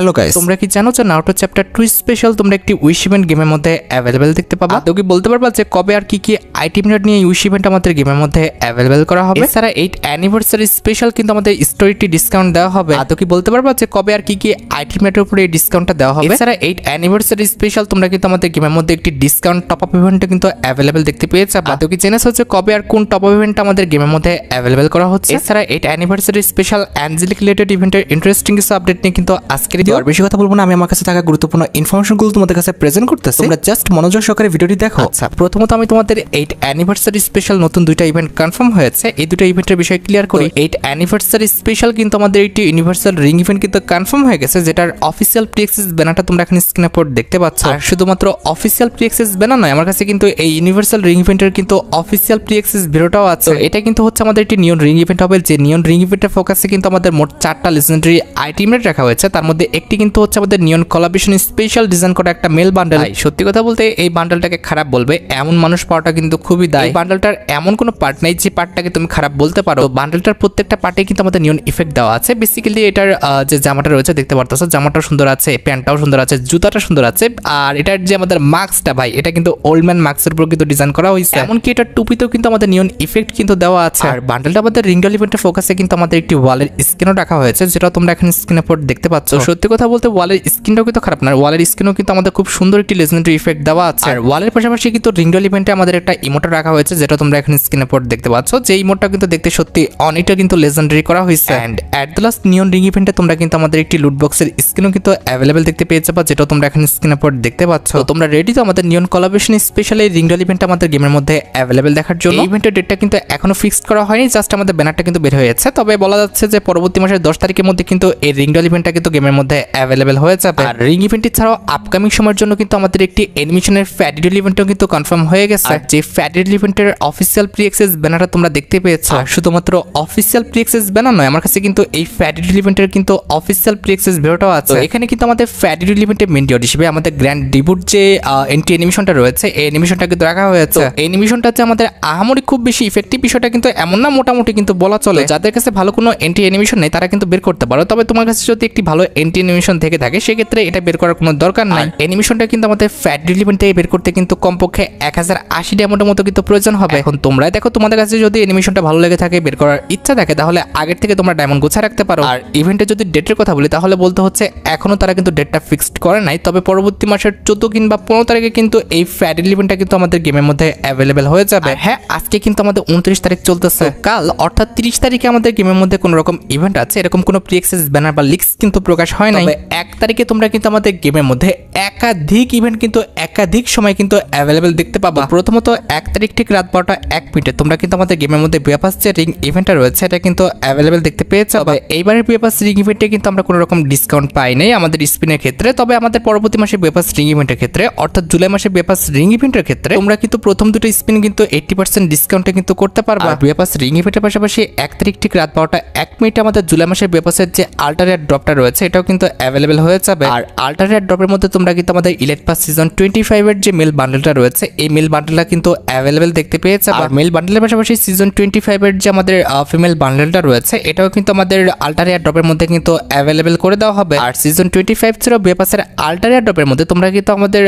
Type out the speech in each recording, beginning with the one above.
Hello guys তোমরা কি জানো যে নারুটো চ্যাপ্টার টু স্পেশাল তোমরা একটি উইশ ইভেন্ট গেমের মধ্যে অ্যাভেলেবেল দেখতে পাবা। তো কি বলতে পারবা যে কবে আর কি কি আইটেম রেট নিয়ে উইশ ইভেন্ট আমাদের গেমের মধ্যে অ্যাভেলেবেল করা হবে? এছাড়া এইট অ্যানিভার্সারি স্পেশাল কিন্তু আমাদের স্টোরিটি ডিসকাউন্ট দেওয়া হবে। তো কি বলতে পারবা যে কবে আর কি কি আইটেম রেটের উপরে এই ডিসকাউন্টটা দেওয়া হবে? এছাড়া এইট অ্যানিভার্সারি স্পেশাল তোমরা কিন্তু আমাদের গেমের মধ্যে একটি ডিসকাউন্ট টপ আপ ইভেন্ট কিন্তু অ্যাভেলেবেল দেখতে পেয়েছে। তো কি জেনেছো যে কবে আর কোন টপ আপ ইভেন্ট আমাদের গেমের মধ্যে অ্যাভেলেবেল করা হচ্ছে? এছাড়া eight anniversary special angelic related ইভেন্টের ইন্টারেস্টিং কিছু আপডেট নিয়ে কিন্তু আজকের ভিডিও আর বেশি কথা বলব না আমি আমার কাছে থাকা গুরুত্বপূর্ণ ইনফরমেশনগুলো তোমাদের কাছে প্রেজেন্ট করতেছি। তোমরা জাস্ট মনোযোগ সহকারে ভিডিওটি দেখো। আচ্ছা। প্রথমত আমি তোমাদের এইট অ্যানিভার্সারি স্পেশাল নতুন দুইটা ইভেন্ট কনফার্ম হয়েছে। এই দুটো ইভেন্টের বিষয়ে ক্লিয়ার করি। এইট অ্যানিভার্সারি স্পেশাল কিন্তু আমাদের একটি ইউনিভার্সাল রিং ইভেন্ট কিন্তু কনফার্ম হয়ে গেছে যেটার অফিসিয়াল প্রিএক্সেস ব্যানারটা তোমরা এখানে স্ক্রিনে পর দেখতে পাচ্ছ। আর শুধুমাত্র অফিসিয়াল প্রিএক্সেস ব্যানার নয় আমার কাছে কিন্তু এই ইউনিভার্সাল রিং ইভেন্টের কিন্তু অফিসিয়াল প্রিএক্সেস ভিডিওটাও আছে। এটা কিন্তু হচ্ছে আমাদের একটি নিয়ন রিং ইভেন্ট হবে। যে নিয়ন রিং ইভেন্টের ফোকাসে কিন্তু আমাদের মোট চারটা লেজেন্ডারি আইটেম রেট রাখা হয়েছে তার মধ্যে একটি কিন্তু হচ্ছে আমাদের নিয়ন কলাবিশন স্পেশাল ডিজাইন করা একটা মেল বান্ডেল সত্যি কথা বলতে এই বান্ডেলটাকে খারাপ বলবে এমন মানুষ পাওয়াটা কিন্তু খুবই দায়। এই বান্ডেলটার এমন কোনো পার্ট নেই যে পার্টটাকে তুমি খারাপ বলতে পারো। বান্ডেলটার প্রত্যেকটা পার্টে কিন্তু আমাদের নিয়ন ইফেক্ট দেওয়া আছে। বেসিক্যালি এটার যে জামাটা রয়েছে দেখতে পারতেছো জামাটাও সুন্দর আছে প্যান্টটাও সুন্দর আছে জুতাটা সুন্দর আছে। আর এটার যে আমাদের মাস্কটা ভাই এটা কিন্তু ওল্ড ম্যান মাস্কের উপর কিন্তু ডিজাইন করা হয়েছে এমনকি এটার টুপিতেও কিন্তু আমাদের নিয়ন ইফেক্ট কিন্তু দেওয়া আছে। আর বান্ডেলটা আমাদের রিঙ্গল ইভেন্টের ফোকাসে কিন্তু আমাদের একটি ওয়ালের স্ক্রিনও রাখা হয়েছে যেটা তোমরা এখন স্ক্রিনে পর দেখতে পাচ্ছ। সত্যি কথা বলতে ওয়ালের স্ক্রিনটাও কিন্তু খারাপ না। ওয়ালের স্ক্রিনও কিন্তু আমাদের খুব সুন্দর একটি লেজেন্ডারি ইফেক্ট দেওয়া আছে। আর ওয়ালের পাশাপাশি কিন্তু রিঙ্গল ইভেন্টে আমাদের একটা ইমোটা রাখা হয়েছে যেটা তোমরা এখানে স্ক্রিনে পর দেখতে পাচ্ছ। যে ইমোটটা কিন্তু দেখতে সত্যি অনেকটা কিন্তু লেজেন্ডারি করা হয়েছে। And at the last neon ring ইভেন্টে তোমরা কিন্তু আমাদের একটি লুট বক্সের স্ক্রিনও কিন্তু অ্যাভেলেবেল দেখতে পেয়ে যাবা যেটা তোমরা এখানে স্ক্রিনে পর দেখতে পাচ্ছ। তোমরা রেডি তো আমাদের নিয়ন কলাবেশন স্পেশাল এই রিংডল ইভেন্ট আমাদের গেমের মধ্যে অ্যাভেলেবেল দেখার জন্য? ইভেন্টের ডেটটা কিন্তু এখনও ফিক্সড করা হয়নি জাস্ট আমাদের ব্যানারটা কিন্তু বের হয়েছে। তবে বলা যাচ্ছে যে পরবর্তী মাসের দশ তারিখের মধ্যে কিন্তু এই রিংডল ইভেন্টটা কিন্তু গেমের মধ্যে অ্যাভেলেবেল হয়ে যাবে। আর রিং ইভেন্টটি ছাড়াও আপকামিং সময়ের জন্য কিন্তু আমাদের একটি অ্যানিমেশনের ফ্যাডিডল ইভেন্টও কিন্তু কনফার্ম হয়ে গেছে। আর যে ফ্যাডিডল ইভেন্টের অফিসিয়াল প্রি অ্যাক্সেস ব্যানারটা তোমরা দেখতে পেয়েছ। শুধুমাত্র অফিসিয়াল প্রি অ্যাক্সেস ব্যানার নয় আমার কাছে কিন্তু এই ফ্যাডিডল ইভেন্টের কিন্তু অফিসিয়াল প্রি অ্যাক্সেস ভিডিওটাও আছে এখানে কিন্তু আমাদের ফ্যাডিডল ইভেন্টের মেন ডিওর হিসেবে আমাদের গ্র্যান্ড ডিবুট যে এন্টি অ্যানিমেশনটা রয়েছে এই অ্যানিমেশনটা কিন্তু রাখা হয়েছে। এই অ্যানিমেশনটা হচ্ছে আমাদের আহামরি খুব বেশি ইফেক্টিভ বিষয়টা কিন্তু এমন না মোটামুটি কিন্তু বলা চলে। যাদের কাছে ভালো কোনো এন্টি অ্যানিমেশন নেই তারা কিন্তু বের করতে পারো। তবে তোমার কাছে যদি একটি ভালো এন্টি অ্যানিমেশন থেকে থাকে সেক্ষেত্রে এটা বের করার কোনো দরকার নাই। অ্যানিমেশনটা কিন্তু আমাদের ফ্যাট রিলিভেন্ট থেকে বের করতে কিন্তু কমপক্ষে এক হাজার আশি ডায়মন্ডের মতো কিন্তু প্রয়োজন হবে। এখন তোমরা দেখো তোমাদের কাছে যদি অ্যানিমেশনটা ভালো লেগে থাকে বের করার ইচ্ছা থাকে তাহলে আগের থেকে তোমরা ডায়মন্ড গোছা রাখতে পারো। আর ইভেন্টে যদি ডেটের কথা বলি তাহলে বলতে হচ্ছে এখনও তারা কিন্তু ডেটটা ফিক্সড করে নাই। তবে পরবর্তী মাসের চোদ্দ কিংবা পনেরো তারিখে কিন্তু এই ফ্যাট ইভেন্টটা কিন্তু আমাদের গেমের মধ্যে অ্যাভেলেবেল হয়ে যাবে। হ্যাঁ আজকে কিন্তু আমাদের উনত্রিশ তারিখ চলতেছে। কাল অর্থাৎ তিরিশ তারিখে আমাদের গেমের মধ্যে কোনো রকম ইভেন্ট আছে? এরকম কোনো প্রিএক্সেস ব্যানার বা লিক্স কিন্তু প্রকাশ হয় নাই। তবে এক তারিখে তোমরা কিন্তু আমাদের গেমের মধ্যে একাধিক ইভেন্ট কিন্তু একাধিক সময় কিন্তু অ্যাভেলেবেল দেখতে পাবা। প্রথমত এক তারিখ ঠিক রাত বারোটা এক মিনিটে তোমরা কিন্তু আমাদের গেমের মধ্যে বিয়াপাস যে রিং ইভেন্টটা রয়েছে এটা কিন্তু অ্যাভেলেবেল দেখতে পেয়েছ। তবে এইবারের বিয়াপাস রিং ইভেন্টে কিন্তু আমরা কোনো রকম ডিসকাউন্ট পাই নাই আমাদের স্পিনের ক্ষেত্রে। তবে আমাদের পরবর্তী মাসে বিয়াপাস রিং ইভেন্টের ক্ষেত্রে অর্থাৎ জুলাই মাসে বিয়াপাস রিং ইভেন্টের ক্ষেত্রে তোমরা কিন্তু প্রথম দুটো স্পিন কিন্তু এইটটি পার্সেন্ট ডিসকাউন্টে কিন্তু করতে পারবা। বিয়াপাস রিং ইভেন্টের পাশাপাশি এক তারিখ ঠিক রাত বারোটা এক মিনিটে আমাদের জুলাই মাসের বিয়াপাসের যে আল্টারেট ড্রপটা রয়েছে এটাও কিন্তু অ্যাভেলেবেল হয়ে যাবে। আর আল্টারেট ড্রপের মধ্যে তোমরা কিন্তু আমাদের ইলেট পাস সিজন টোয়েন্টি ফাইভের যে মেল বান্ডেলটা রয়েছে এই মেল বান্ডেলটা কিন্তু অ্যাভেলেবেল দেখতে পেয়েছে আর মেল বান্ডেলের পাশাপাশি সিজন টোয়েন্টি ফাইভের যে আমাদের ফিমেল বান্ডেলটা রয়েছে এটাও কিন্তু আমাদের আল্টারিয়া ড্রপের মধ্যে কিন্তু অ্যাভেলেবেল করে দেওয়া হবে। আর সিজন টোয়েন্টি ফাইভ ছাড়াও বেপাসের আল্টারিয়া ড্রপের মধ্যে তোমরা কিন্তু আমাদের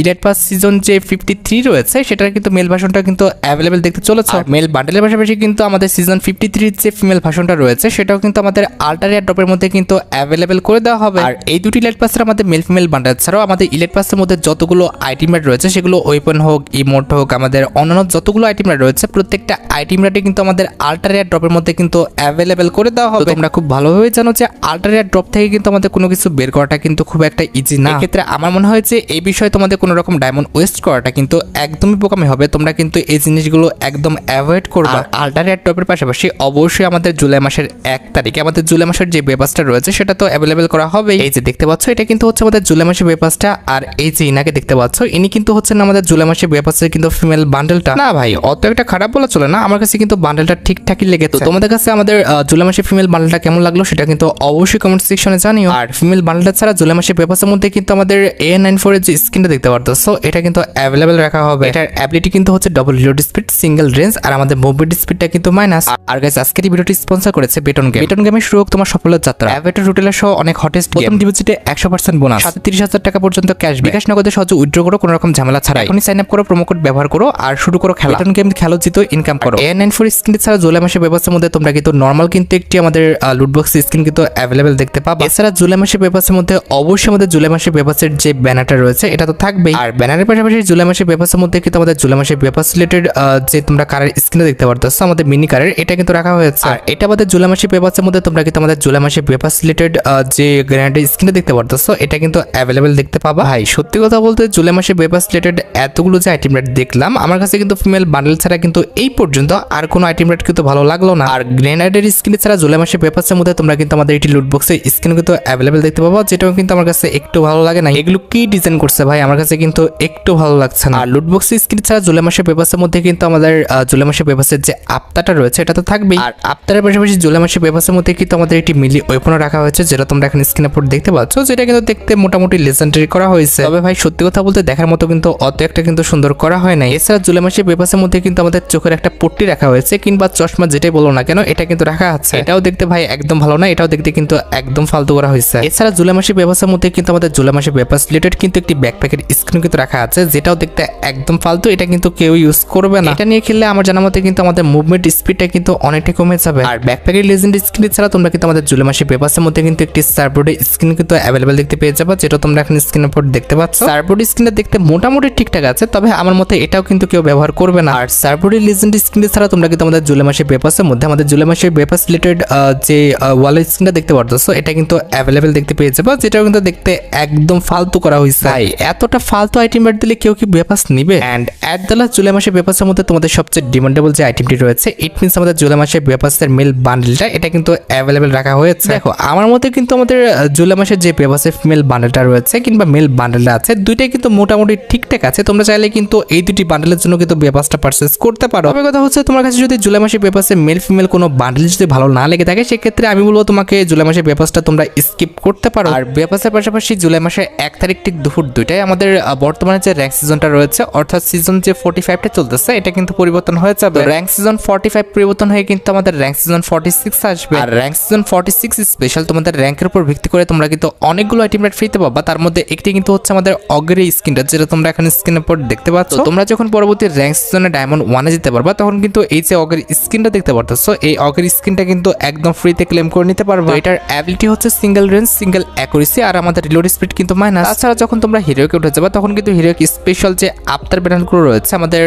ইলেট পাস সিজন যে ফিফটি থ্রি রয়েছে সেটার কিন্তু মেল ভাষণটা কিন্তু অ্যাভেলেবেল দেখতে চলেছে। মেল বান্ডেলের পাশাপাশি কিন্তু আমাদের সিজন ফিফটি থ্রির যে ফিমেল ভাষণটা রয়েছে সেটাও কিন্তু আমাদের আল্টারিয়া ড্রপের মধ্যে কিন্তু অ্যাভেলেবেল করে দেওয়া হবে। আর এই দুটি ইলেট পাসের আমাদের মেল ফিমেল বান্ডেল ছাড়াও আমাদের ইলেট পাসের মধ্যে যতগুলো আইটেম রেট রয়েছে সেগুলো ওয়েপন হোক ইমোট হোক আমাদের অন্যান্য যতগুলো আইটেম রেট রয়েছে প্রত্যেকটা আইটেম রেটে কিন্তু আমাদের আল্টারিয়া ড্রপের মধ্যে কিন্তু অ্যাভেলেবেল করে দেওয়া হবে। তোমরা খুব ভালোভাবে জানো যে আল্টারিয়া ড্রপ থেকে কিন্তু আমাদের কোনো কিছু বের করাটা কিন্তু খুব একটা ইজি না। ক্ষেত্রে আমার মনে হয় যে এই বিষয়ে তোমাদের কোনো রকম ডায়মন্ড ওয়েস্ট করাটা কিন্তু একদমই বোকামি হবে। তোমরা কিন্তু এই জিনিসগুলো একদম অ্যাভয়েড করবে। আল্টারিয়া ড্রপের পাশাপাশি অবশ্যই আমাদের জুলাই মাসের এক তারিখে আমাদের জুলাই মাসের যে বেপাসটা রয়েছে সেটা তো অ্যাভেলেবেল করা হবে এই যে দেখতে পাচ্ছ এটা কিন্তু হচ্ছে আমাদের জুলাই মাসের বেপাসটা আর এই যে ইনাকে দেখতে পাচ্ছ ইনি কিন্তু হচ্ছেন আমাদের জুলাই মাসের বেপাসের কিন্তু ফিমেল বান্ডেলটা না ভাই অত একটা খারাপ বলা চলে না আমার কাছে কিন্তু বান্ডেলটা ঠিকঠাকই লেগেছে। তো তোমাদের কাছে আমাদের জুলাই মাসের ফিমেল বান্ডেলটা কেমন লাগল সেটা কিন্তু অবশ্যই কমেন্ট সেকশনে জানিও। আর ফিমেল বান্ডেলটা ছাড়া জুলাই মাসের পেপাসের মধ্যে কিন্তু আমাদের এ নাইন ফোর এর যে স্ক্রিনটা দেখতে পারতো সো এটা কিন্তু অ্যাভেলেবেল রাখা হবে। এটার অ্যাবিলিটি কিন্তু হচ্ছে double reload speed single range আর আমাদের মুভমেন্ট স্পিডটা কিন্তু মাইনাস আর গাইস আজকের ভিডিওটি স্পন্সর করেছে বেটন গেম বেটন গেমের শুরু হোক তোমার সফলের যাত্রা। অ্যাভেটর রুটেলার সহ অনেক হট শর্টেস্ট প্রথম ডিপোজিটে একশো পার্সেন্ট বোনাস। সাথে তিরিশ হাজার টাকা পর্যন্ত ক্যাশ। বিকাশ নগদে সহজে উইথড্র করো কোনো রকম ঝামেলা ছাড়া এখনই সাইন আপ করো প্রোমো কোড ব্যবহার করো আর শুরু করো খেলা। গেম খেলো জিতো ইনকাম করো। এ নাইন ফোর স্ক্রিন ছাড়া জুলাই মাসের ব্যবস্থার মধ্যে তোমরা কিন্তু নর্মাল কিন্তু একটি আমাদের লুটবক্স স্ক্রিন কিন্তু অ্যাভেলেবেল দেখতে পাবা। এছাড়া জুলাই মাসের পেপার্সের মধ্যে অবশ্যই আমাদের জুলাই মাসের পেপার্সের যে ব্যানারটা রয়েছে এটা তো থাকবেই। আর ব্যানারের পাশাপাশি জুলাই মাসের পেপার্সের মধ্যে কিন্তু আমাদের জুলাই মাসের পেপার্স রিলেটেড যে তোমরা কারের স্ক্রিনে দেখতে পারতেছো আমাদের মিনি কারের এটা কিন্তু রাখা হয়েছে। আর এটা আমাদের জুলাই মাসের পেপার্সের মধ্যে তোমরা কিন্তু আমাদের জুলাই মাসের পেপার্স রিলেটেড যে গ্রেনাডের স্ক্রিনে দেখতে পারতেছো এটা কিন্তু অ্যাভেলেবেল দেখতে পাবা। ভাই, সত্যি কথা বলতে জুলাই মাসে পেপার্স রিলেটেড এতগুলো যে আইটেম রেট দেখলাম, আমার কাছে কিন্তু ফিমেল বান্ডেল ছাড়া কিন্তু এই পর্যন্ত আর কোনো আইটেম রেট কিন্তু ভালো লাগল না। আর গ্রেনাডের স্ক্রিন ছাড়া জুলাই মাসে পেপার্সের মধ্যে তোমরা কিন্তু আমাদের এটি লুট বক্সে স্ক্রিন কিন্তু অ্যাভেলেবেল দেখতে পাবো, যেটাও কিন্তু আমার কাছে একটু ভালো লাগে না এগুলো কি ডিজাইন করছে ভাই? আমার কাছে কিন্তু একটু ভালো লাগছে না। আর লুট বক্স স্ক্রিন ছাড়া জুলাই মাসের পেপার্সের মধ্যে কিন্তু আমাদের জুলাই মাসের পেপার্সের যে আপতাটা রয়েছে, এটা তো থাকবেই। আর আপতারের পাশাপাশি জুলাই মাসের পেপার্সের মধ্যে কিন্তু আমাদের একটি মিলি ওয়েপনও রাখা হয়েছে, যেটা তোমরা এখন স্ক্রিনে পর দেখতে পাচ্ছ, যেটা কিন্তু দেখতে মোটামুটি লেজেন্ডারি করা হয়েছে। তবে ভাই, সত্যি কথা বলতে দেখার মতো কিন্তু অত একটা কিন্তু সুন্দর করা হয় না এছাড়া জুলাই মাসের পেপার্সের মধ্যে কিন্তু আমাদের চোখের একটা পট্টি রাখা হয়েছে, কিংবা চশমা যেটাই বলো না কেন, এটা কিন্তু রাখা আছে। এটাও দেখতে ভাই একদম ভালো না, এটাও দেখতে কিন্তু একদম ফালতু করা হয়েছে। এছাড়া জুলাই মাসের পেপার্সের মধ্যে কিন্তু আমাদের জুলাই মাসের পেপার্স রিলেটেড কিন্তু একটি ব্যাকপ্যাকের স্ক্রিন কিন্তু রাখা আছে, যেটাও দেখতে একদম ফালতু, এটা কিন্তু কেউ ইউজ করবে না। এটা নিয়ে খেললে আমার জানা মতে কিন্তু আমাদের মুভমেন্ট স্পিডটা কিন্তু অনেকটাই কমে যাবে। আর ব্যাকপ্যাকের লেজেন্ড স্ক্রিন ছাড়া তোমরা কিন্তু আমাদের জুলাই মাসের পেপার্সের মধ্যে কিন্তু একটি সার্বোর্ডের স্ক্রিন কিন্তু অ্যাভেলেবেল দেখতে পেয়ে যাব যেটা তোমরা এখন স্ক্রিনের উপর দেখতে পাচ্ছ। সার্বোর্ড স্ক্রিনটা দেখতে মোটামুটি ঠিকঠাক আছে তবে আমার মতে এটাও কিন্তু কেউ ব্যবহার করবে না। আর সার্বোর্ডের লেজেন্ড স্ক্রিন ছাড়া তোমরা কিন্তু আমাদের জুলাই মাসের পেপার্সের মধ্যে আমাদের জুলাই মাসের পেপার্স রিলেটেড যে ওয়ালের স্ক্রিনটা দেখতে পারতেছো এটা কিন্তু অ্যাভেলেবেল দেখতে পেয়ে যাব যেটাও কিন্তু দেখতে একদম ফালতু করা হয়েছে। ভাই এতটা ফালতু আইটেম রেট দিলে কেউ কি পেপার্স নিবে? And at the last July মাসের পেপার্সের মধ্যে তোমাদের সবচেয়ে ডিমান্ডেবল যে আইটেমটি রয়েছে ইট মিনস আমাদের জুলাই মাসের পেপার্সের মেল বান্ডেলটা এটা কিন্তু অ্যাভেলেবেল রাখা হয়েছে। দেখো আমার মতে কিন্তু আমাদের জুলাই মাসের যে পেপার্সের ফিমেল বান্ডেলটা রয়েছে কিংবা মেল বান্ডেলটা আছে দুইটাই কিন্তু মোটামুটি ঠিকঠাক আছে। তোমরা চাইলে কিন্তু এই দুটি বান্ডেলের জন্য কিন্তু পেপার্সটা পারচেস করতে পারো। তবে কথা হচ্ছে তোমার কাছে যদি জুলাই মাসের পেপার্সে মেল ফিমেল কোনো বান্ডেল যদি ভালো না লেগে থাকে সেক্ষেত্রে আমি বলব তোমাকে জুলাই মাসের পেপার্সটা তোমরা স্কিপ করতে পারো। আর পেপার্সের পাশাপাশি জুলাই মাসের এক তারিখ ঠিক দুপুর দুইটায় আমাদের বর্তমানে যে র্যাঙ্ক সিজনটা রয়েছে অর্থাৎ সিজন যে ফোর্টি ফাইভটা চলতেছে এটা কিন্তু পরিবর্তন হয়ে যাবে। র্যাঙ্ক সিজন ফোর্টি ফাইভ পরিবর্তন হয়ে কিন্তু আমাদের র্যাঙ্ক সিজন ফোর্টি সিক্স আসবে। আর rank season forty six special তোমাদের র্যাঙ্কের উপর ভিত্তি করে তোমরা কিন্তু অনেকগুলো আইটেম রেট ফ্রিতে পাবা তার মধ্যে একটি কিন্তু হচ্ছে আমাদের অগ্রে স্ক্রিনটা যেটা তোমরা এখানে স্ক্রিনের পর দেখতে পাচ্ছ। তোমরা যখন পরবর্তী র্যাঙ্ক সিজনে ডায়মন্ড ওয়ানে যেতে পারবা তখন কিন্তু এই যে অগের স্ক্রিনটা দেখতে পারতেছো এই অগের স্ক্রিনটা কিন্তু একদম ফ্রিতে ক্লেম করে নিতে পারবা। এটার অ্যাবিলিটি হচ্ছে সিঙ্গেল রেঞ্জ সিঙ্গেল অ্যাকুরেসি আর আমাদের রিলোড স্পিড কিন্তু মাইনাস তাছাড়া যখন তোমরা হিরোকে উঠে যাবা তখন কিন্তু হিরোকে স্পেশাল যে আফতার ব্যানারগুলো রয়েছে আমাদের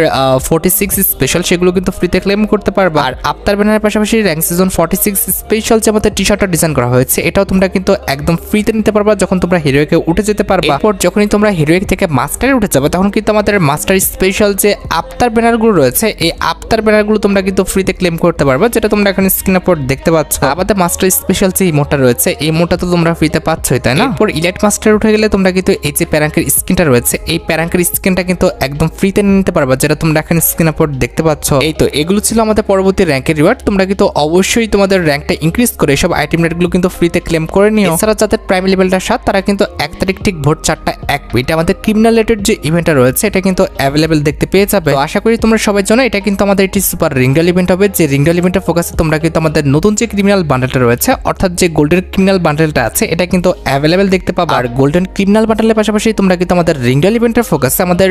ফোর্টি সিক্স স্পেশাল সেগুলো কিন্তু ফ্রিতে ক্লেম করতে পারবা। আর আফতার ব্যানারের পাশাপাশি rank season forty six special যে আমাদের টি শার্টটা ডিজাইন করা হয়েছে এটাও তোমরা কিন্তু একদম ফ্রিতে নিতে পারবা, যখন তোমরা হিরোকে উঠে যেতে পারবা। এরপর যখনই তোমরা হিরোইক থেকে মাস্টারে উঠে যাবে, তখন কিন্তু আমাদের মাস্টার স্পেশাল যে আফতার ব্যানারগুলো রয়েছে, এই আফতার ব্যানারগুলো তোমরা কিন্তু ফ্রিতে ক্লেম করতে পারবে, যেটা তোমরা এখন স্ক্রিনের উপর দেখতে পাচ্ছ। আমাদের মাস্টার স্পেশাল যে ইমোটা রয়েছে, এই ইমোটা তো তোমরা ফ্রিতে পাচ্ছই, তাই না? এরপর ইলেট মাস্টার উঠে গেলে তোমরা কিন্তু এই যে প্যারাঙ্কের স্ক্রিনটা রয়েছে, এই প্যারাঙ্কের স্ক্রিনটা কিন্তু একদম ফ্রিতে নিতে পারবা, যেটা তোমরা এখন স্ক্রিনের উপর দেখতে পাচ্ছ। এই তো, এগুলো ছিল আমাদের পরবর্তী র্যাঙ্কের রিওয়ার্ড তোমরা কিন্তু অবশ্যই তোমাদের র্যাঙ্কটা ইনক্রিজ করে সব আইটেম রেটগুলো কিন্তু ফ্রিতে ক্লেম করে নিও। এছাড়া যাদের প্রাইম লেভেলটা সাত তারা কিন্তু এক তারিখ ঠিক ভোট চারটা এক এটা আমাদের ক্রিমিনাল রেটেড যে ইভেন্টটা রয়েছে এটা কিন্তু অ্যাভেলেবেল দেখতে পেয়ে যাবে। তো আশা করি তোমরা সবাই জানো এটা কিন্তু আমাদের একটি সুপার রিঙ্গল ইভেন্ট হবে। যে রিঙ্গল ইভেন্টের ফোকাসে তোমরা কিন্তু আমাদের নতুন যে ক্রিমিনাল বান্ডেলটা রয়েছে অর্থাৎ যে গোল্ডেন ক্রিমিনাল বান্ডেলটা আছে এটা কিন্তু অ্যাভেলেবেল দেখতে পাবে। আর গোল্ডেন ক্রিমিনাল বান্ডেলের পাশাপাশি তোমরা কিন্তু আমাদের রিঙ্গল ইভেন্টের ফোকাসে আমাদের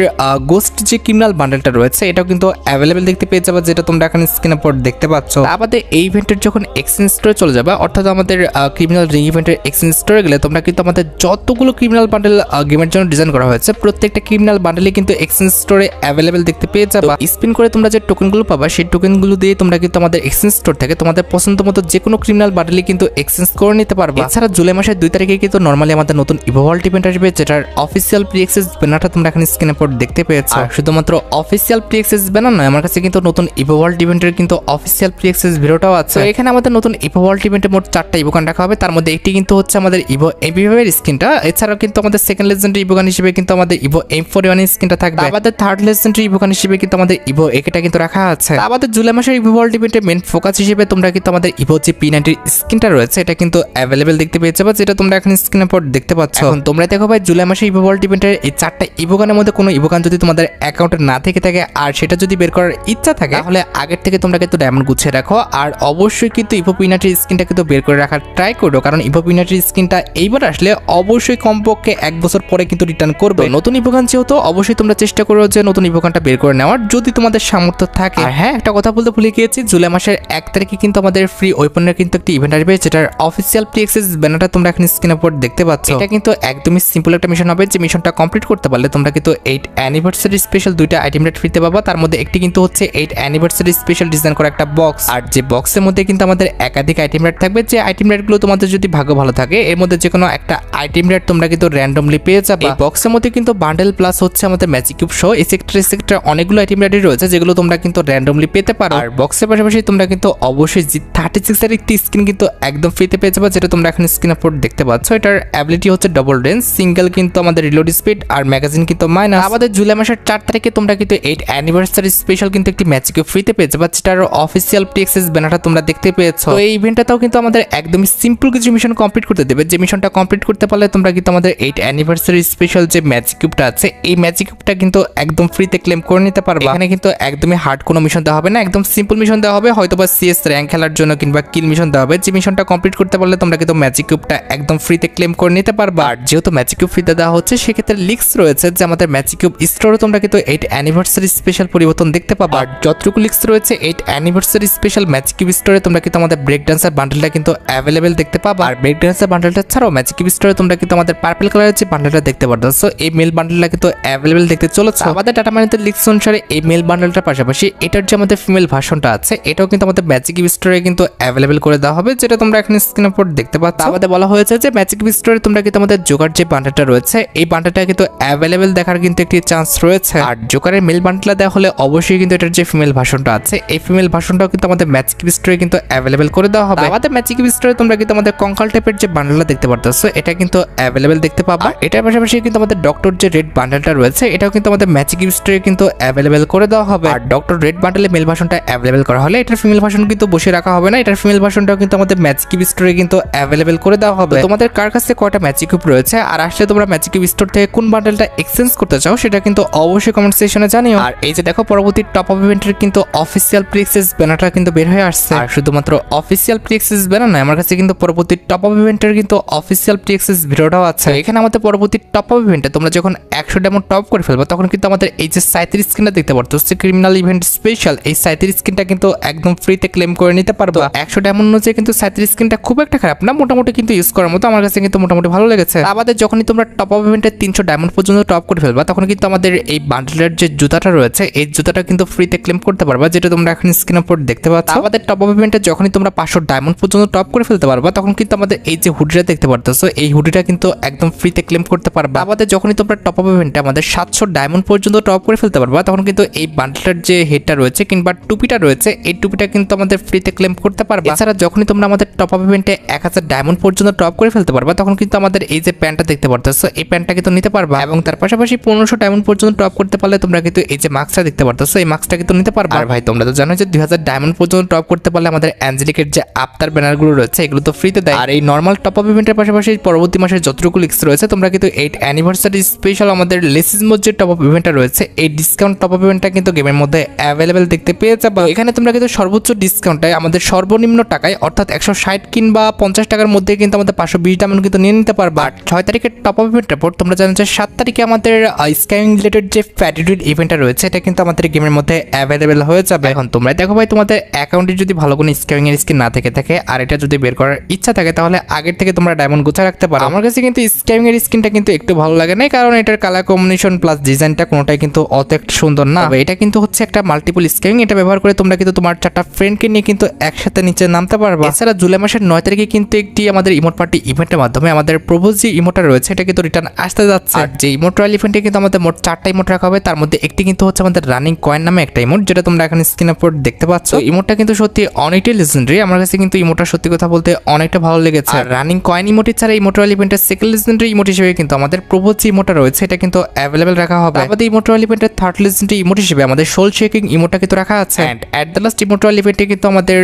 গোস্ট যে ক্রিমিনাল বান্ডেলটা রয়েছে এটাও কিন্তু অ্যাভেলেবেল দেখতে পেয়ে যাবে যেটা তোমরা এখন স্ক্রিনের উপর দেখতে পাচ্ছ। আমাদের এই ইভেন্টের যখন এক্সচেঞ্জ স্টোরে চলে যাবে অর্থাৎ আমাদের ক্রিমিনাল রিং ইভেন্টের এক্সচেঞ্জ স্টোরে গেলে তোমরা কিন্তু আমাদের যতগুলো ক্রিমিনাল বান্ডেল গেমের জন্য ডিজাইন করা হয়েছে প্রত্যেকটা ক্রিমিনাল বান্ডেলই কিন্তু এক্সচেঞ্জ স্টোরে অ্যাভেলেবেল দেখতে পেয়ে যাবে। স্পিন করে তোমরা যে টোকেনগুলো পাবা সেই টোকেনগুলো দিয়ে তোমরা কিন্তু আমাদের এক্সচেঞ্জ স্টোর থেকে তোমাদের পছন্দ মতো যে কোনো ক্রিমিনাল বান্ডেলই কিন্তু এক্সচেঞ্জ করে নিতে পারবে। এছাড়া জুলাই মাসের দুই তারিখে কিন্তু নর্মালি আমাদের নতুন ইভোভাল্ট ইভেন্ট আসবে যেটার অফিসিয়াল প্রি এক্সেস ব্যানারটা তোমরা এখানে স্ক্রিনে পর দেখতে পেয়েছ। শুধুমাত্র অফিসিয়াল প্রি এক্সেস ব্যানার নয় আমার কাছে কিন্তু নতুন ইভোভাল্ট ইভেন্টের কিন্তু অফিসিয়াল প্রি এক্সেস ভিডিওটাও আছে। এখানে আমাদের নতুন ইভোভাল্ট ইভেন্টে মোট চারটা ইভোগান রাখা হবে তার মধ্যে একটি কিন্তু হচ্ছে আমাদের ইভো এভিভের স্কিনটা এছাড়াও কিন্তু আমাদের সেকেন্ড লেজেন্ডারি ইভোগান হিসেবে কিন্তু আমাদের ইভো এম ফোর ওয়ান স্কিনটা থাকবে। আমাদের থার্ড লেজেন্ডারি ইভোগান হিসেবে কিন্তু আমাদের ইভো একেটা কিন্তু রাখা আছে। আমাদের জুলাই মাসের ইভোভাল্ট ইভেন্টের মেন ফোকাস হিসেবে তোমরা কিন্তু আমাদের ইভো যে পি নাইনটির স্কিনটা রয়েছে এটা কিন্তু অ্যাভেলেবেল দেখতে পেয়ে যাবে যেটা তোমরা এখন স্ক্রিনের পর দেখতে পাচ্ছ। এখন তোমরা দেখো ভাই জুলাই মাসে ইভোভাল্ট ইভেন্টের এই চারটা ইভোগানের মধ্যে কোনো ইভোগান যদি তোমাদের অ্যাকাউন্টে না থেকে থাকে আর সেটা যদি বের করার ইচ্ছা থাকে তাহলে আগের থেকে তোমরা কিন্তু ডায়মন্ড গুছিয়ে রাখো। আর অবশ্যই কিন্তু ইভো পিনাটির স্কিনটা কিন্তু বের করে রাখার ট্রাই করো কারণ ইভো আইটিমিনারি স্কিনটা এইবার আসলে অবশ্যই কমপক্ষে এক বছর পরে কিন্তু রিটার্ন করবে। নতুন ইভোগান যেহেতু অবশ্যই তোমরা চেষ্টা করো যে নতুন ইভোগানটা বের করে নেওয়ার যদি তোমাদের সামর্থ্য থাকে। আর হ্যাঁ একটা কথা বলতে ভুলে গিয়েছি জুলাই মাসের এক তারিখে কিন্তু আমাদের ফ্রি ওয়েপনের কিন্তু একটি ইভেন্ট আসবে যেটার অফিসিয়াল প্রি অ্যাক্সেস ব্যানারটা তোমরা এখন স্ক্রিনের উপর দেখতে পাচ্ছ। এটা কিন্তু একদমই সিম্পল একটা মিশন হবে যে মিশনটা কমপ্লিট করতে পারলে তোমরা কিন্তু এইট অ্যানিভার্সারি স্পেশাল দুইটা আইটেম রেট ফ্রিতে পাবা তার মধ্যে একটি কিন্তু হচ্ছে এইট অ্যানিভার্সারি স্পেশাল ডিজাইন করা একটা বক্স আর যে বক্সের মধ্যে কিন্তু আমাদের একাধিক আইটেম রেট থাকবে যে আইটেম রেটগুলো তোমাদের যদি ভাগ্য ভালো থাকে। এর মধ্যে যে কোনো একটা আইটেম রেট তোমরা কিন্তু র্যান্ডমলি পেয়ে যাবে। এই বক্সের মধ্যে কিন্তু বান্ডেল প্লাস হচ্ছে আমাদের ম্যাজিক কিউব শো এই সেক্টর সেক্টর অনেকগুলো আইটেম রেটই রয়েছে, যেগুলো তোমরা কিন্তু র্যান্ডমলি পেতে পারো। আর বক্সের পাশাপাশি তোমরা কিন্তু অবশ্যই জি থার্টি সিক্স এর একটি স্ক্রিন কিন্তু একদম ফ্রিতে পেয়ে যাবে, যেটা তোমরা এখন স্ক্রিন উপর দেখতে পাচ্ছ। এটার অ্যাবিলিটি হচ্ছে ডবল রেঞ্জ সিঙ্গেল কিন্তু আমাদের রিলোড স্পিড আর ম্যাগাজিন কিন্তু মাইনাস আমাদের জুলাই মাসের চার তারিখে তোমরা কিন্তু এইট অ্যানিভার্সারি স্পেশাল কিন্তু একটি ম্যাজিক ফ্রিতে পেয়ে যাবে, যেটার অফিসিয়াল পিএক্সএস ব্যানারটা তোমরা দেখতে পেয়েছ। এই ইভেন্টটাও কিন্তু আমাদের একদমই সিম্পল কিছু মিশন কমপ্লিট করতে দেবে। যে মিশনটা কমপ্লিট করতে পারলে তোমরা কিন্তু আমাদের এইট অ্যানিভার্সারি স্পেশাল যে ম্যাজিক কিউবটা আছে, এই ম্যাজিক কিউবটা কিন্তু একদম ফ্রিতে ক্লেম করে নিতে পারবে। এখানে কিন্তু একদমই হার্ড কোনো মিশন দেওয়া হবে না, একদম সিম্পল মিশন দেওয়া হবে। হয়তো বা সিএস র্যাঙ্ক খেলার জন্য কিংবা কিল মিশন দেওয়া হবে। যে মিশনটা কমপ্লিট করতে পারলে তোমরা কিন্তু ম্যাজিক কিউবটা একদম ফ্রিতে ক্লেম করে নিতে পারবে। আর যেহেতু ম্যাজিক কিউব ফ্রিতে দেওয়া হচ্ছে, সেক্ষেত্রে লিক্স রয়েছে যে আমাদের ম্যাজিক কিউব স্টোরে তোমরা কিন্তু এইট অ্যানিভার্সারি স্পেশাল পরিবর্তন দেখতে পাবে। আর যতটুকু লিক্স রয়েছে eight anniversary special magic cube স্টোরে তোমরা কিন্তু আমাদের ব্রেক ডান্সার বান্ডেলটা কিন্তু অ্যাভেলেবেল দেখতে পাবে। আর ব্রেক ডান্সার বান্ডেলটা ছাড়াও ম্যাজিক কিউব স্টোরে তোমরা কিন্তু আমাদের পার্পল কালারের যে বান্ডেলটা দেখতে পারতো সো এই মেল বান্ডেলটা কিন্তু অ্যাভেলেবেল দেখতে চলেছে। আমাদের ডাটা মানিতে লিক্স অনুসারে এই মেল বান্ডেলটার পাশাপাশি এটার যে আমাদের ফিমেল ভার্সনটা আছে এটাও কিন্তু আমাদের ম্যাজিক কিউব স্টোরে কিন্তু অ্যাভেলেবেল করে দেওয়া হবে যেটা তোমরা এখানে স্ক্রিনের উপর দেখতে পাচ্ছ। আমাদের বলা হয়েছে যে ম্যাজিক কিউব স্টোরে তোমরা কিন্তু আমাদের জোকার যে বান্ডেলটা রয়েছে এই বান্ডেলটা কিন্তু অ্যাভেলেবেল দেখার কিন্তু একটি চান্স রয়েছে। আর জোকারের মেল বান্ডেলটা দেওয়া হলে অবশ্যই কিন্তু এটার যে ফিমেল ভার্সনটা আছে এই ফিমেল ভার্সনটাও কিন্তু আমাদের ম্যাজিক কিউব স্টোরে কিন্তু অ্যাভেলেবেল করে দেওয়া হবে। আমাদের ম্যাজিক কিউব স্টোরে তোমরা কিন্তু আমাদের কঙ্কাল টাইপের যে বান্ডেলটা দেখতে পারতেছো এটা কিন্তু অ্যাভেলেবেল দেখতে পাবা। এটার পাশাপাশি কিন্তু আমাদের ডক্টর যে রেড বান্ডেলটা রয়েছে এটাও কিন্তু আমাদের ম্যাজিক স্টোরে কিন্তু অ্যাভেলেবেল করে দেওয়া হবে। আর ডক্টর রেড বান্ডেলে মেল ভার্সনটা অ্যাভেলেবেল করা হলে এটার ফিমেল ভার্সন কিন্তু বসে রাখা হবে না এটার ফিমেল ভার্সনটাও কিন্তু আমাদের ম্যাজিক স্টোরে কিন্তু অ্যাভেলেবেল করে দেওয়া হবে। তোমাদের কার কাছে কয়টা ম্যাজিক কিউব রয়েছে আর আসলে তোমরা ম্যাজিক কিউব স্টোর থেকে কোন বান্ডেলটা এক্সচেঞ্জ করতে চাও সেটা কিন্তু অবশ্যই কমেন্ট সেকশনে জানিও। আর এই যে দেখো পরবর্তী টপ আপ ইভেন্টের কিন্তু অফিসিয়াল প্রিক্সেস ব্যানারটা কিন্তু বের হয়ে আসছে। আর শুধুমাত্র অফিসিয়াল প্রিক্সেস ব্যানার নয় আমার কাছে কিন্তু পরবর্তী টপ আপ ইভেন্টের কিন্তু অফিসিয়াল প্রিক্সেস ভিডিওটাও আছে। এখানে আমাদের পরবর্তী টপ আপ ইভেন্টে তোমরা যখন একশো ডেমন টপ করে ফেলবে তখন কিন্তু আমাদের এই যে সাঁত্রিশ স্ক্রিনটা দেখতে পারতো সে ক্রিমিনাল ইভেন্ট স্পেশাল এই সাঁত্রিশ স্ক্রিনটা কিন্তু একদম ফ্রিতে ক্লেম করে নিতে পারব। একশো ডেমন অনুযায়ী কিন্তু সাঁত্রিশ স্ক্রিনটা খুব একটা খারাপ না মোটামুটি কিন্তু ইউজ করার মতো আমার কাছে কিন্তু মোটামুটি ভালো লেগেছে। আমাদের যখনই তোমরা টপ আপ ইভেন্টের তিনশো ডায়মন্ড পর্যন্ত টপ করে ফেলবা তখন কিন্তু আমাদের এই বান্ডেলের যে জুতাটা রয়েছে এই জুতাটা কিন্তু ফ্রিতে ক্লেম করতে পারবা যেটা তোমরা এখন স্ক্রিনের উপর দেখতে পাচ্ছ। আমাদের টপ আপ ইভেন্টে যখনই তোমরা পাঁচশো ডায়মন্ড পর্যন্ত টপ করে ফেলতে পারবা তখন কিন্তু আমাদের এই যে হুডিটা দেখতে পারতেছো এই হুডিটা কিন্তু একদম ফ্রিতে ক্লেম করতে পারবা। আমাদের যখনই তোমরা টপ আপ ইভেন্টে আমাদের সাতশো ডায়মন্ড পর্যন্ত টপ করে ফেলতে পারবা তখন কিন্তু এই বান্ডেলটার যে হেডটা রয়েছে কিংবা টুপিটা রয়েছে এই টুপিটা কিন্তু আমাদের ফ্রিতে ক্লেম করতে পারবা। এছাড়া যখনই তোমরা আমাদের টপ আপ ইভেন্টে এক হাজার ডায়মন্ড পর্যন্ত টপ করে ফেলতে পারবা তখন কিন্তু আমাদের এই যে প্যান্টটা দেখতে পারতেছো এই প্যান্টটা কিন্তু নিতে পারবা। এবং তার পাশাপাশি পনেরোশো ডায়মন্ড পর্যন্ত টপ করতে পারলে তোমরা কিন্তু এই যে মাস্কটা দেখতে পারতেছো এই মাস্কটা কিন্তু নিতে পারবা। আর ভাই তোমরা তো জানো যে দুই হাজার ডায়মন্ড পর্যন্ত টপ করতে পারলে আমাদের অ্যাঞ্জেলিকের যে আফতার ব্যানারগুলো রয়েছে এগুলো তো ফ্রিতে দেয়। আর এই নর্মাল টপ আপ ইভেন্টের পাশাপাশি পরবর্তী মাসের যতটুকু লিক্স রয়েছে, তোমরা কিন্তু এইট অ্যানিভার্সারি স্পেশাল আমাদের লেসিসমোর যে টপ আপ ইভেন্টটা রয়েছে, এই ডিসকাউন্ট টপ আপ ইভেন্টটা কিন্তু গেমের মধ্যে অ্যাভেলেবেল দেখতে পেয়ে যাবে এখানে তোমরা কিন্তু সর্বোচ্চ ডিসকাউন্টটায় আমাদের সর্বনিম্ন টাকায়, অর্থাৎ একশো ষাট কিংবা পঞ্চাশ টাকার মধ্যে কিন্তু আমাদের পাঁচশো বিশ ডায়মন্ড কিন্তু নিয়ে নিতে পারবা। ছয় তারিখের টপ আপ ইভেন্টের পর তোমরা জানো যে সাত তারিখে আমাদের স্কাইং রিলেটেড যে ফ্যাটিটিউড ইভেন্টটা রয়েছে, এটা কিন্তু আমাদের গেমের মধ্যে অ্যাভেলেবেল হয়ে যাবে। এখন তোমরা দেখো ভাই, তোমাদের অ্যাকাউন্টে যদি ভালো কোনো স্ক্যামিং এর স্কিন না থেকে থাকে, আর এটা যদি বের করার ইচ্ছা থাকে, তাহলে আগের থেকে তোমরা ডায়মন্ড গুছা রাখতে পারো। আমার কাছে কিন্তু স্ক্যামিং এর স্কিনটা কিন্তু একটু ভালো লাগে না কারণ এটার কালার কম্বিনেশন প্লাস ডিজাইনটা কোনোটাই কিন্তু অত একটা সুন্দর না। তবে এটা কিন্তু হচ্ছে একটা মাল্টিপল স্ক্যামিং এটা ব্যবহার করে তোমরা কিন্তু তোমার চারটা ফ্রেন্ডকে নিয়ে কিন্তু একসাথে নিচে নামতে পারবে। এছাড়া জুলাই মাসের নয় তারিখে কিন্তু একটি আমাদের ইমোট পার্টি ইভেন্টের মাধ্যমে আমাদের প্রভোজ যে ইমোটা রয়েছে এটা কিন্তু রিটার্ন আসতে যাচ্ছে। আর যে ইমোট রয়্যাল ইভেন্টে কিন্তু আমাদের মোট চারটা ইমোট রাখা হবে তার মধ্যে একটি কিন্তু হচ্ছে আমাদের রানিং কয়েন নামে একটা ইমোট যেটা তোমরা এখন স্ক্রিনের উপর দেখতে পাচ্ছ। ইমোটটা কিন্তু সত্যি অনেকটাই লেজেন্ডারি আমার কাছে কিন্তু ইমোটটা সত্যি কথা বলতে অনেকটা ভালো লেগেছে। আর রানিং কয়েন ইমোটি ছাড়া এই মোটর ইভেন্টের সেকেন্ড লেজেন্ডারি ইমোট হিসেবে কিন্তু আমাদের প্রভোজ যে ইমোটা রয়েছে এটা কিন্তু অ্যাভেলেবেল রাখা হবে। আমাদের ইমোট রয়্যাল ইভেন্টের থার্ড লেজেন্ডারি ইমোট হিসেবে আমাদের সোল শেকিং ইমোটা কিন্তু রাখা আছে। And at the last emote royal ইভেন্টে কিন্তু আমাদের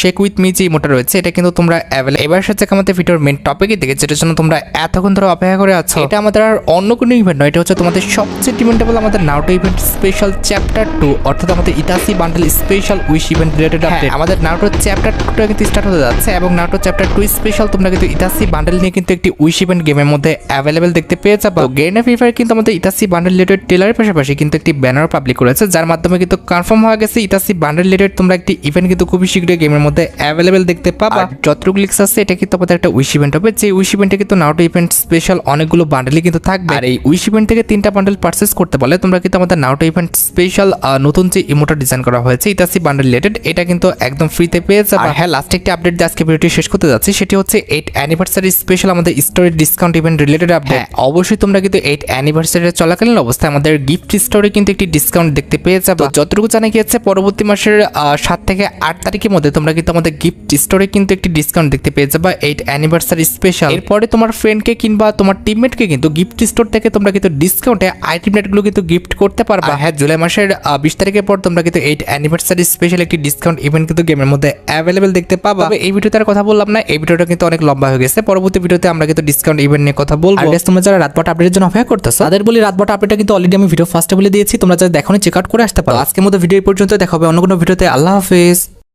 শেক উইথ মি যে ইমোটা রয়েছে এটা কিন্তু তোমরা অ্যাভেলেবল এবার সাথে আমাদের ভিডিওর মেন টপিকে দেখে যেটার জন্য তোমরা এতক্ষণ ধরে অপেক্ষা করে আছো। এটা আমাদের আর অন্য কোনো ইভেন্ট নয় এটা হচ্ছে তোমাদের সবচেয়ে ডিমেন্টেবল আমাদের Naruto event special chapter two অর্থাৎ আমাদের Itachi bundle special wish event related update আমাদের নাউটো চ্যাপ্টার টুটা কিন্তু স্টার্ট হতে যাচ্ছে এবং নাউটো চ্যাপ্টার টু স্পেশাল তোমরা কিন্তু ইতাসি বান্ডেল নিয়ে কিন্তু একটি উইশ ইভেন্ট গেমের মধ্যে অ্যাভেলেবেল দেখতে পেয়ে যাবে গেম ফ্রি ফায়ার কিন্তু আমাদের ইতাসি বান্ডেল রিলেটেড টেলারের পাশাপাশি কিন্তু একটি ব্যানার পাবলিক করেছে যার মাধ্যমে কিন্তু কনফার্ম হয়ে গেছে ইতাসি বান্ডেল রিলেটেড তোমরা একটি ইভেন্ট কিন্তু খুবই শীঘ্রই গেমের মধ্যে অ্যাভেলেবেল দেখতে পাবা। যতটুকু লিক্স আছে এটা কিন্তু আমাদের একটা উইশ ইভেন্ট হবে। যে উইশ ইভেন্টে কিন্তু নাউটো ইভেন্ট স্পেশাল অনেকগুলো বান্ডেলই কিন্তু থাকবে। আর এই উইশ ইভেন্ট থেকে তিনটা বান্ডেল পারচেস করতে বলে তোমরা কিন্তু আমাদের নাউটো ইভেন্ট স্পেশাল নতুন যে ইমোটা ডিজাইন করা হয়েছে ইতাসি বান্ডেল রিলেটেড এটা কিন্তু একদম ফ্রিতে পেয়ে যাবে। আর হ্যাঁ লাস্ট একটি আপডেট দিয়ে আজকে ভিডিওটি শেষ করতে যাচ্ছি সেটি হচ্ছে এইট অ্যানিভার্সারি স্পেশাল আমাদের story discount event related update অবশ্যই তোমরা কিন্তু এইট অ্যানিভার্সারি চলাকালীন অবস্থায় আমাদের গিফট স্টোরে কিন্তু একটি ডিসকাউন্ট দেখতে পেয়ে যাবে। যতটুকু জানা গিয়েছে পরবর্তী মাসের সাত থেকে আট তারিখের মধ্যে তোমরা কিন্তু আমাদের গিফট স্টোরে কিন্তু একটি ডিসকাউন্ট দেখতে পেয়ে যাবে এইট অ্যানিভার্সারি স্পেশাল এরপরে তোমার ফ্রেন্ডকে কিংবা তোমার টিমমেটকে কিন্তু গিফট স্টোর থেকে তোমরা কিন্তু ডিসকাউন্টে আইটেমগুলো কিন্তু গিফট করতে পারবে। হ্যাঁ জুলাই মাসের বিশ তারিখের পর তোমরা কিন্তু এইট অ্যানিভার্সারি স্পেশাল একটি ডিসকাউন্ট ইভেন্ট কিন্তু গেমের মধ্যে অ্যাভেলেবেল দেখতে পাবা। এই ভিডিওতে আর কথা বললাম না এই ভিডিওটা কিন্তু অনেক লম্বা হয়ে গেছে। পরবর্তী ভিডিওতে আমরা কিন্তু ডিসকাউন্ট ইভেন্ট নিয়ে কথা বলব। আর তোমরা যারা রাতবাট আপডেটের জন্য অপেক্ষা করতেছো তাদের বলি রাতবাট আপডেটটা কিন্তু অলরেডি আমি ভিডিও ফার্স্টে বলে দিয়েছি তোমরা যারা দেখো চেক আউট করে আসতে পারো। আজকের মতো ভিডিও পর্যন্ত দেখাবে অন্য কোনো ভিডিওতে। আল্লাহ হাফেজ।